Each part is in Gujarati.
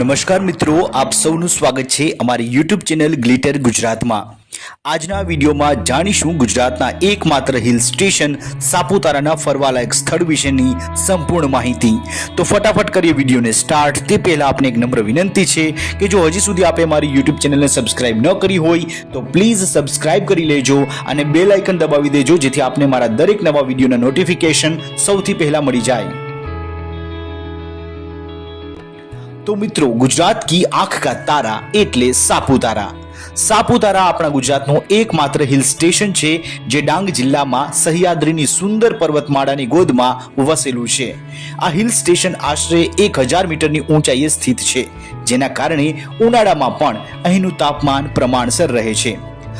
નમસ્કાર મિત્રો, આપ સૌનું સ્વાગત છે અમારી યુટ્યુબ ચેનલ ગ્લિટર ગુજરાતમાં. આજના વિડીયોમાં જાણીશું ગુજરાતના એકમાત્ર હિલ સ્ટેશન સાપુતારાના ફરવાલાયક સ્થળ વિશેની સંપૂર્ણ માહિતી. તો ફટાફટ કરીએ વિડીયોને સ્ટાર્ટ તે પહેલાં આપને એક નમ્ર વિનંતી છે કે જો હજી સુધી આપે મારી યુટ્યુબ ચેનલને સબસ્ક્રાઇબ ન કરી હોય, તો પ્લીઝ સબસ્ક્રાઇબ કરી લેજો અને બેલ આઇકન દબાવી દેજો, જેથી આપને મારા દરેક નવા વિડીયોના નોટિફિકેશન સૌથી પહેલાં મળી જાય. તો મિત્રો, ગુજરાત કી આંખ કા તારા એટલે સાપુતારા. સાપુતારા આપણા ગુજરાતનું એકમાત્ર હિલ સ્ટેશન છે, જે ડાંગ જિલ્લામાં સહ્યાદ્રીની સુંદર પર્વતમાળાની ગોદમાં વસેલું છે. આ હિલ સ્ટેશન આશરે એક હજાર મીટરની ઊંચાઈએ સ્થિત છે, જેના કારણે ઉનાળામાં પણ અહીંનું તાપમાન પ્રમાણસર રહે છે.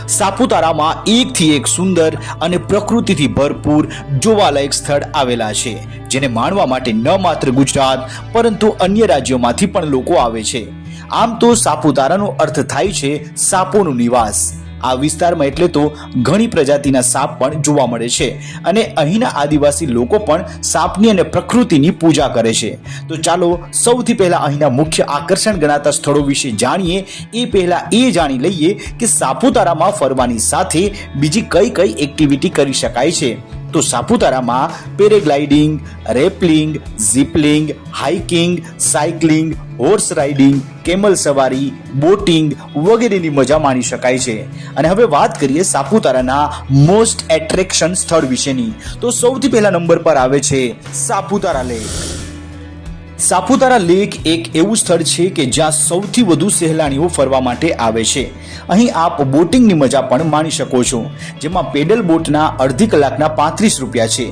સાપુતારામાં એકથી એક સુંદર અને પ્રકૃતિથી ભરપૂર જોવાલાયક સ્થળ આવેલા છે, જેને માણવા માટે ન માત્ર ગુજરાત, પરંતુ અન્ય રાજ્યોમાંથી પણ લોકો આવે છે. આમ તો સાપુતારાનો અર્થ થાય છે સાપોનું નિવાસ. આ વિસ્તારમાં એટલે તો ઘણી પ્રજાતિના સાપ પણ જોવા મળે છે. અને અહીંના આદિવાસી લોકો પણ સાપની અને પ્રકૃતિની પૂજા કરે છે. તો ચાલો સૌથી પહેલા અહીંના મુખ્ય આકર્ષણ ગણાતા સ્થળો વિશે જાણીએ. એ પહેલા એ જાણી લઈએ કે સાપુતારામાં ફરવાની સાથે બીજી કઈ કઈ એક્ટિવિટી કરી શકાય છે. તો સાપુતારામાં paragliding, rappelling, ઝીપલિંગ, hiking cycling horse riding, camel સવારી, બોટિંગ વગેરેની મજા માણી શકાય છે. અને હવે વાત કરીએ સાપુતારાના મોસ્ટ એટ્રેક્શન સ્થળ વિશેની. તો સૌથી પહેલા નંબર પર આવે છે સાપુતારા લેક. સાપુતારા લેક એક એવું સ્થળ છે કે જ્યાં સૌથી વધુ સહેલાણીઓ ફરવા માટે આવે છે. અહીં આપ બોટિંગની મજા પણ માણી શકો છો, જેમાં પેડલ બોટના અડધી કલાકના પાંત્રીસ રૂપિયા છે,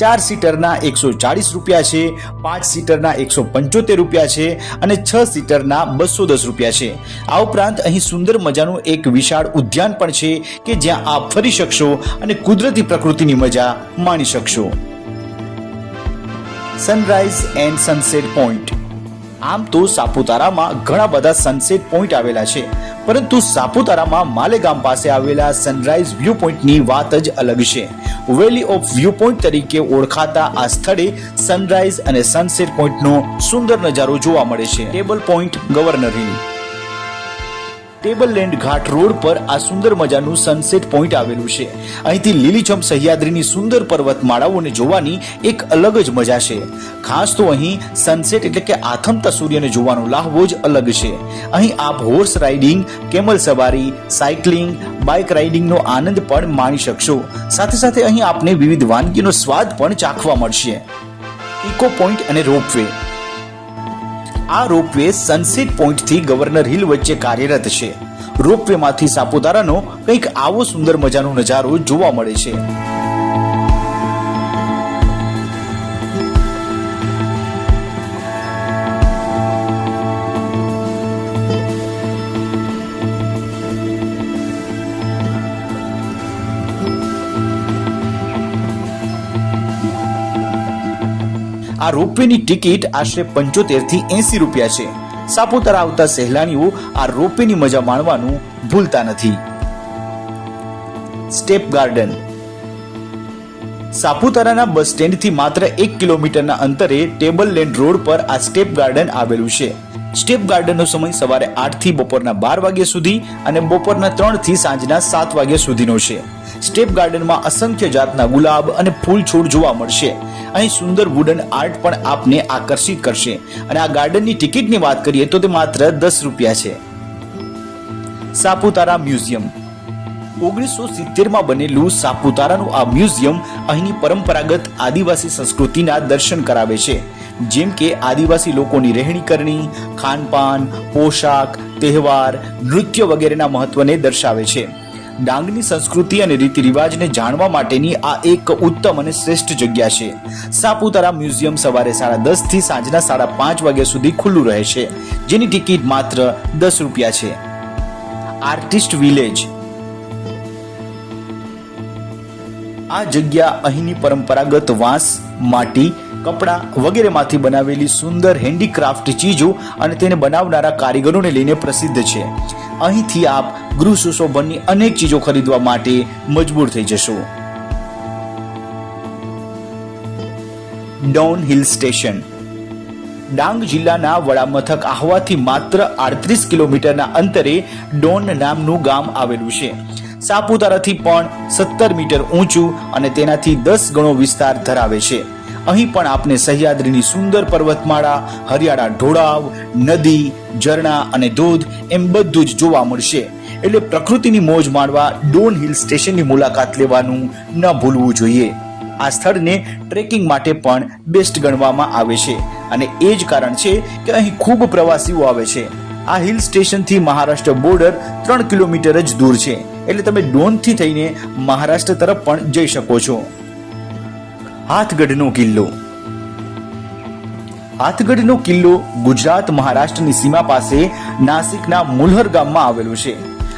ચાર સીટરના એકસો ચાળીસ રૂપિયા છે, પાંચ સીટરના એકસો પંચોતેર રૂપિયા છે અને છ સીટરના બસો દસ રૂપિયા છે. આ ઉપરાંત અહીં સુંદર મજાનું એક વિશાળ ઉદ્યાન પણ છે કે જ્યાં આપ ફરી શકશો અને કુદરતી પ્રકૃતિની મજા માણી શકશો. સનરાઈઝ એન્ડ સનસેટ પોઈન્ટ આમ તો સાપુતારામાં ઘણા બધા સનસેટ પોઈન્ટ આવેલા છે. પરંતુ સાપુતારામાં માલેગામ પાસે આવેલા સનરાઈઝ વ્યૂ પોઈન્ટની વાત જ અલગ છે. વેલી ઓફ વ્યૂ પોઈન્ટ તરીકે ઓળખાતા આ સ્થળે સનરાઈઝ અને સનસેટ પોઈન્ટનો સુંદર નજારો જોવા મળે છે. Table point governor hill table land ઘાટ રોડ પર આ સુંદર મજાનું સનસેટ પોઈન્ટ આવેલું છે. અહીંથી લીલીછમ સહ્યાદ્રીની સુંદર પર્વતમાળાઓને જોવાની એક અલગ જ મજા છે. ખાસ તો અહીં સનસેટ એટલે કે આથમતા સૂર્યને જોવાનો લાહવો જ અલગ છે. અહીં આપ હોર્સ રાઇડિંગ કેમલ સવારી સાયકલિંગ બાઇક રાઇડિંગનો આનંદ પણ માણી શકશો. સાથે સાથે અહીં આપને વિવિધ વાનગીનો સ્વાદ પણ ચાખવા મળશે. ઇકો પોઈન્ટ અને રોપવે આ રોપવે સનસેટ પોઈન્ટથી ગવર્નર હિલ વચ્ચે કાર્યરત છે. રોપવેમાંથી સાપુતારાનો કંઈક આવો સુંદર મજાનો નજારો જોવા મળે છે. આ રોપવેની ટિકિટ આશરે પંચોતેરથી એસી રૂપિયા છે. સાપુતારા આવતા સહેલાણીઓ આ રોપવેની મજા માણવાનું ભૂલતા નથી. Step garden. સાપુતારાના બસ સ્ટેન્ડથી માત્ર એક કિલોમીટરના અંતરે ટેબલ લેન્ડ રોડ પર આ સ્ટેપ ગાર્ડન આવેલું છે. સ્ટેપ ગાર્ડનનો સમય સવારે આઠથી બપોરના બાર વાગ્યા સુધી અને બપોરના ત્રણથી સાંજના સાત વાગ્યા સુધીનો છે. સ્ટેપ ગાર્ડનમાં અસંખ્ય જાતના ગુલાબ અને ફૂલ છોડ જોવા મળશે. અહીં સુંદર વુડન આર્ટ પણ આપને આકર્ષિત કરશે. અને આ ગાર્ડનની ટિકિટની વાત કરીએ તો તે માત્ર દસ રૂપિયા છે. સાપુતારા મ્યુઝિયમ. ઓગણીસો સિત્તેરમાં બનેલું સાપુતારાનું આ મ્યુઝિયમ અહીંની પરંપરાગત આદિવાસી સંસ્કૃતિના દર્શન કરાવે છે. જેમ કે આદિવાસી લોકોની રહેણી કરણી, ખાનપાન, પોશાક, તહેવાર, નૃત્ય વગેરેના મહત્વને દર્શાવે છે. ડાંગની સંસ્કૃતિ અને રીતિ રિવાજને જાણવા માટેની આ એક ઉત્તમ અને શ્રેષ્ઠ જગ્યા છે. સાપુતારા મ્યુઝિયમ સવારે સાડા દસથી સાંજના સાડા પાંચ વાગ્યા સુધી ખુલ્લું રહે છે, જેની ટિકિટ માત્ર દસ રૂપિયા છે. Artist village. આ જગ્યા અહીંની પરંપરાગત વાંસ, માટી, કપડાં વગેરેમાંથી બનાવેલી સુંદર હેન્ડીક્રાફ્ટ ચીજો અને તેને બનાવનારા કારીગરોને લઈને પ્રસિદ્ધ છે. અહીંથી આપ ગૃહ સુશોભનની અનેક ચીજો ખરીદવા માટે મજબૂર થઈ જશો. Don hill station. ડાંગ જિલ્લાના વડામથક આહવાથી માત્ર આડત્રીસ કિલોમીટરના અંતરે ડોન નામનું ગામ આવેલું છે. સાપુતારાથી પણ સત્તર મીટર ઊંચું અને તેનાથી દસ ગણો વિસ્તાર ધરાવે છે. અહીં પણ આપને સહ્યાદ્રીની સુંદર પર્વતમાળા, હરિયાળા ઢોળાવ, નદી, ઝરણા અને ધોધ એમ બધું જ જોવા મળશે. એટલે પ્રકૃતિની મોજ માણવા ડોન હિલ સ્ટેશનની મુલાકાત લેવાનું ન ભૂલવું જોઈએ. આ સ્થળને ટ્રેકિંગ માટે પણ બેસ્ટ ગણવામાં આવે છે. અને એ જ કારણ છે કે અહીં ખૂબ પ્રવાસીઓ આવે છે. આ હિલ સ્ટેશનથી મહારાષ્ટ્ર બોર્ડર ત્રણ કિલોમીટર જ દૂર છે. એટલે તમે ડોનથી થઈને મહારાષ્ટ્ર તરફ પણ જઈ શકો છો. હાથગઢનો કિલ્લો. હાથગઢનો કિલ્લો ગુજરાત મહારાષ્ટ્રની સીમા પાસે નાસિકના મુલહર ગામમાં આવેલો છે.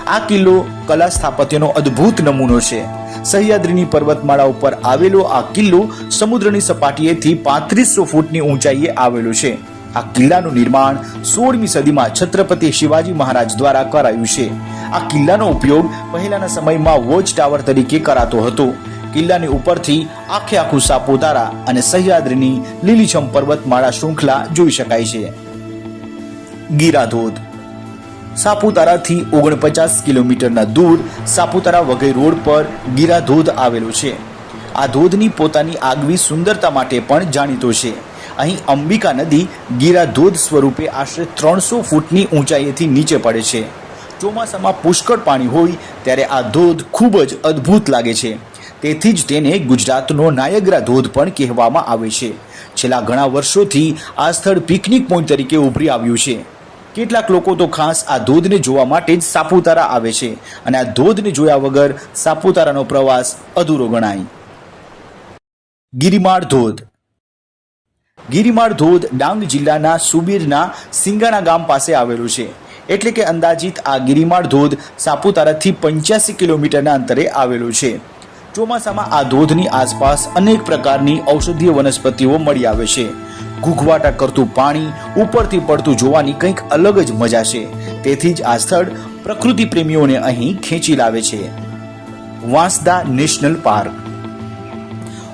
આ કિલ્લો કલા સ્થાપત્યનો અદ્ભુત નમૂનો છે. સહ્યાદ્રીની પર્વતમાળા ઉપર આવેલો આ કિલ્લો સમુદ્રની સપાટીએથી પાંત્રીસો ફૂટની ઊંચાઈએ આવેલો છે. આ કિલ્લાનું નિર્માણ સોળમી સદીમાં છત્રપતિ શિવાજી મહારાજ દ્વારા કરાયું છે. આ કિલ્લાનો ઉપયોગ પહેલાના સમયમાં વોચ ટાવર તરીકે કરાતો હતો. કિલ્લાની ઉપરથી આખે આખું સાપુતારા અને સહ્યાદ્રીની લીલીછમ પર્વતમાળા શૃંખલા જોઈ શકાય છે. ગીરા ધોધ સાપુતારાથી ઓગણપચાસ કિલોમીટરના દૂર સાપુતારા વઘઈ રોડ પર ગીરાધોધ આવેલો છે. આ ધોધની પોતાની આગવી સુંદરતા માટે પણ જાણીતો છે. અહીં અંબિકા નદી ગીરા ધોધ સ્વરૂપે આશરે ત્રણસો ફૂટની ઊંચાઈએથી નીચે પડે છે. ચોમાસામાં પુષ્કળ પાણી હોય ત્યારે આ ધોધ ખૂબ જ અદ્ભુત લાગે છે. તેથી જ તેને ગુજરાતનો નાયગ્રા ધોધ પણ કહેવામાં આવે છે. છેલ્લા ઘણા વર્ષોથી આ સ્થળ પિકનિક પોઈન્ટ તરીકે ઉભરી આવ્યું છે. કેટલાક લોકો તો ખાસ આ ધોધને જોવા માટે જ સાપુતારા આવે છે અને આ ધોધને જોયા વગર સાપુતારાનો પ્રવાસ અધૂરો ગણાય. ગિરિમાળ ધોધ. ગિરિમાળ ધોધ ડાંગ જિલ્લાના સુબીરના સિંગાણા ગામ પાસે આવેલું છે. એટલે કે અંદાજિત આ ગિરિમાળ ધોધ સાપુતારાથી પંચ્યાસી કિલોમીટરના અંતરે આવેલું છે. ચોમાસામાં આ ધોધની આસપાસ અનેક પ્રકારની ઔષધીય વનસ્પતિઓ મળી આવે છે. ઘૂઘવાટા કરતું પાણી, ઉપરથી પડતું જોવાની કંઈક અલગ જ મજા છે. તેથી જ આ સ્થળ પ્રકૃતિ પ્રેમીઓને અહીં ખેંચી લાવે છે. Vansda national park.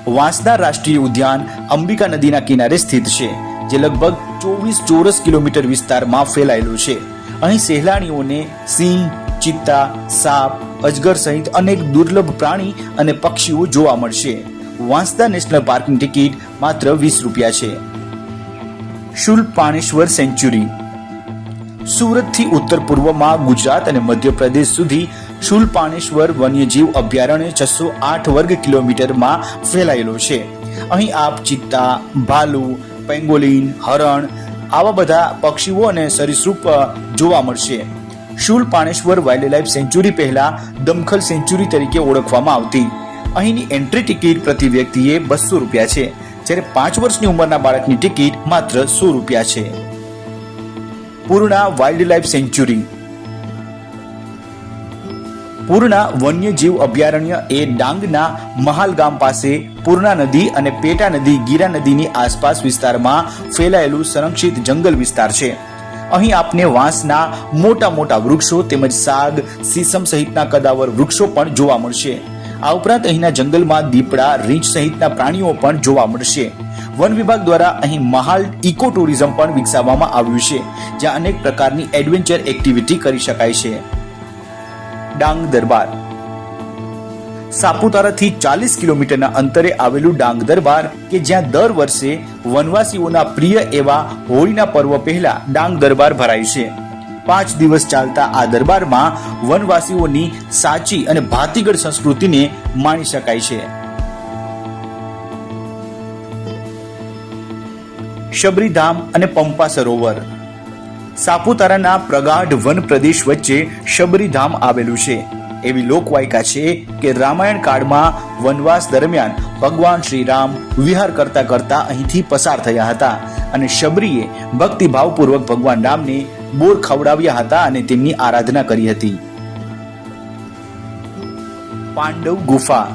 વાંસદા રાષ્ટ્રીય ઉદ્યાન અંબિકા નદીના કિનારે સ્થિત છે, જે લગભગ ચોવીસ ચોરસ કિલોમીટર વિસ્તારમાં ફેલાયેલું છે. અહીં સહેલાણીઓને સિંહ ચિત્તા, સાપ, અજગર સહિત અનેક દુર્લભ પ્રાણી અને પક્ષીઓ જોવા મળશે. વાંસદા નેશનલ પાર્કની ટિકિટ માત્ર વીસ રૂપિયા છે. શુલ્પાણેશ્વર સેન્ચ્યુરી સુરતથી ઉત્તર પૂર્વમાં ગુજરાત અને મધ્યપ્રદેશ સુધી શુલપાણેશ્વર વન્યજીવ અભયારણ્ય છસો આઠ વર્ગ કિલોમીટરમાં ફેલાયેલો છે. અહીં આપ ચિત્તા, ભાલુ, પેંગોલિન, હરણ આવા બધા પક્ષીઓ અને સરીસૃપ જોવા મળશે. શુલ્પાણેશ્વર વાઇલ્ડલાઇફ સેન્ચ્યુરી પહેલા દમખલ સેન્ચ્યુરી તરીકે ઓળખવામાં આવતી. અહીંની એન્ટ્રી ટિકિટ પ્રતિ વ્યક્તિએ બસો રૂપિયા છે, જ્યારે પાંચ વર્ષની ઉંમરના બાળકની ટિકિટ માત્ર સો રૂપિયા છે. Purna wild life sanctuary Purna વન્યજીવ અભયારણ્ય એ ડાંગના મહાલ ગામ પાસે પૂર્ણા નદી અને પેટા નદી ગીરા નદીની આસપાસ વિસ્તારમાં ફેલાયેલું સંરક્ષિત જંગલ વિસ્તાર છે. અહીં આપને વાંસના મોટા મોટા વૃક્ષો તેમજ સાગ, સીસમ સહિતના કદાવર વૃક્ષો પણ જોવા મળશે. આ ઉપરાંત અહીંના જંગલમાં દીપડા, રીંછ સહિતના પ્રાણીઓ પણ જોવા મળશે. વન વિભાગ દ્વારા અહીં મહાલ ઇકો ટુરિઝમ પણ વિકસાવવામાં આવ્યું છે, જ્યાં અનેક પ્રકારની એડવેન્ચર એક્ટિવિટી કરી શકાય છે. ડાંગ દરબાર સાપુતારાથી ચાલીસ કિલોમીટરના અંતરે આવેલું ડાંગ દરબાર કે જ્યાં દર વર્ષે વનવાસીઓના પ્રિય એવા હોળીના પર્વ પહેલા ડાંગ દરબાર ભરાય છે. પાંચ દિવસ ચાલતા આ દરબારમાં વનવાસીઓની સાચી અને ભાતીગળ સંસ્કૃતિને માણી શકાય છે. શબરીધામ અને પંપા સરોવર. સાપુતારાના પ્રગાઢ વન પ્રદેશ વચ્ચે શબરીધામ આવેલું છે. એવી લોકવાયકા છે કે રામાયણ કાળમાં વનવાસ દરમિયાન ભગવાન શ્રી રામ વિહાર કરતા કરતા અહીંથી પસાર થયા હતા અને શબરીએ ભક્તિભાવપૂર્વક ભગવાન રામને બોર ખવડાવ્યા હતા અને તેમની આરાધના કરી હતી. પાંડવ ગુફા.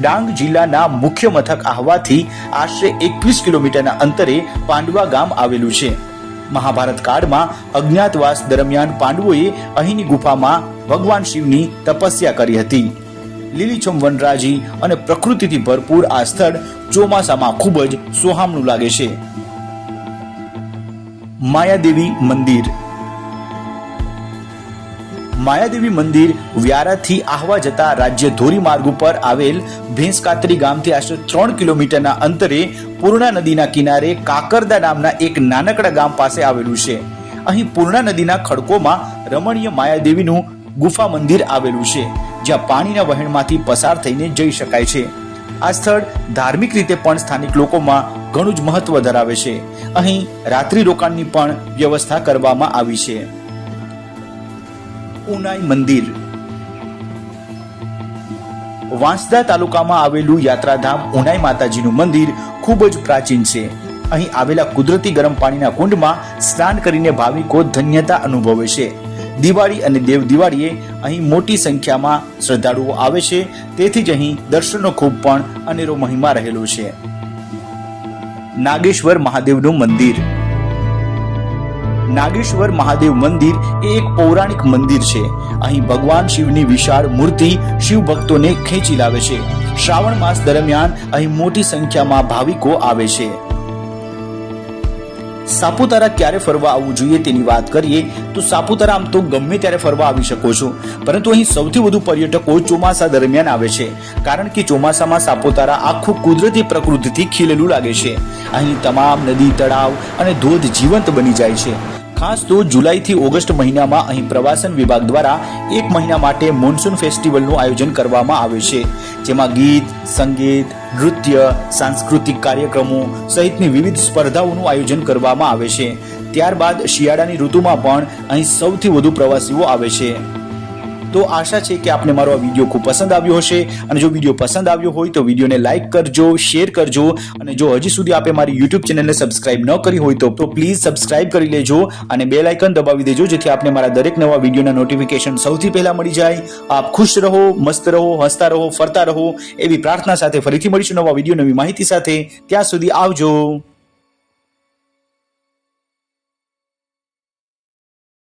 ડાંગ જિલ્લાના મુખ્ય મથક આહવાથી આશરે એકવીસ કિલોમીટરના અંતરે પાંડવા ગામ આવેલું છે. મહાભારત કાળમાં અજ્ઞાતવાસ દરમિયાન પાંડવોએ અહીંની ગુફામાં ભગવાન શિવની તપસ્યા કરી હતી. લીલીછમ વનરાજી અને પ્રકૃતિથી ભરપૂર આ સ્થળ ચોમાસામાં ખૂબ જ સોહામણું લાગે છે. માયાદેવી મંદિર. માયાદેવી મંદિર વ્યારાથી આહવા જતા રાજ્ય ધોરીમાર્ગ ઉપર આવેલ ભેંસકાતરી ગામથી આશરે ત્રણ કિલોમીટરના અંતરે પૂર્ણા નદીના કિનારે કાકરદા નામના એક નાનકડા ગામ પાસે આવેલું છે. અહીં પૂર્ણા નદીના ખડકોમાં રમણીય માયાદેવીનું ગુફા મંદિર આવેલું છે, જ્યાં પાણીના વહેણમાંથી પસાર થઈને જઈ શકાય છે. આ સ્થળ ધાર્મિક રીતે પણ સ્થાનિક લોકોમાં ઘણું જ મહત્વ ધરાવે છે. અહીં રાત્રિ રોકાણની પણ વ્યવસ્થા કરવામાં આવી છે. ઉનાઈ મંદિર. વાંસદા તાલુકામાં આવેલું યાત્રાધામ ઉનાઈ માતાજીનું મંદિર ખૂબ જ પ્રાચીન છે. અહીં આવેલા કુદરતી ગરમ પાણીના કુંડમાં સ્નાન કરીને ભાવિકો ધન્યતા અનુભવે છે. દિવાળી અને દેવ દિવાળીએ અહીં મોટી સંખ્યામાં શ્રદ્ધાળુઓ આવે છે. તેથી જ અહીં દર્શનનો ખૂબ પણ અનેરો મહિમા રહેલો છે. નાગેશ્વર મહાદેવનું મંદિર. નાગેશ્વર મહાદેવ મંદિર એ એક પૌરાણિક મંદિર છે. અહીં ભગવાન શિવની વિશાળ મૂર્તિ શિવ ભક્તોને ખેંચી લાવે છે. શ્રાવણ માસ દરમિયાન અહીં મોટી સંખ્યામાં ભાવિકો આવે છે. સાપુતારા ક્યારે ફરવા આવવું જોઈએ તેની વાત કરીએ, તો સાપુતારા આમ તો ગમે ત્યારે ફરવા આવી શકો છો. પરંતુ અહીં સૌથી વધુ પર્યટકો ચોમાસા દરમિયાન આવે છે. કારણ કે ચોમાસામાં સાપુતારા આખું કુદરતી પ્રકૃતિથી ખીલેલું લાગે છે. અહીં તમામ નદી, તળાવ અને ધોધ જીવંત બની જાય છે. ખાસ તો જુલાઈથી ઓગસ્ટ મહિનામાં અહીં પ્રવાસન વિભાગ દ્વારા એક મહિના માટે મોન્સૂન ફેસ્ટિવલનું આયોજન કરવામાં આવે છે. જેમાં ગીત, સંગીત, નૃત્ય, સાંસ્કૃતિક કાર્યક્રમો સહિતની વિવિધ સ્પર્ધાઓનું આયોજન કરવામાં આવે છે. ત્યારબાદ શિયાળાની ઋતુમાં પણ અહીં સૌથી વધુ પ્રવાસીઓ આવે છે. તો આશા છે કે આપને મારો આ વીડિયો ખૂબ પસંદ આવ્યો હશે. અને જો વીડિયો પસંદ આવ્યો હોય તો વિડીયોને લાઇક કરજો, શેર કરજો. અને જો હજી સુધી આપે મારી યુટ્યુબ ચેનલને સબસ્ક્રાઇબ ન કરી હોય તો પ્લીઝ સબસ્ક્રાઇબ કરી લેજો અને બે લાઇકન દબાવી દેજો, જેથી આપને મારા દરેક નવા વિડીયોના નોટિફિકેશન સૌથી પહેલાં મળી જાય. આપ ખુશ રહો, મસ્ત રહો, હસતા રહો, ફરતા રહો એવી પ્રાર્થના સાથે ફરીથી મળીશું નવા વીડિયો નવી માહિતી સાથે. ત્યાં સુધી આવજો.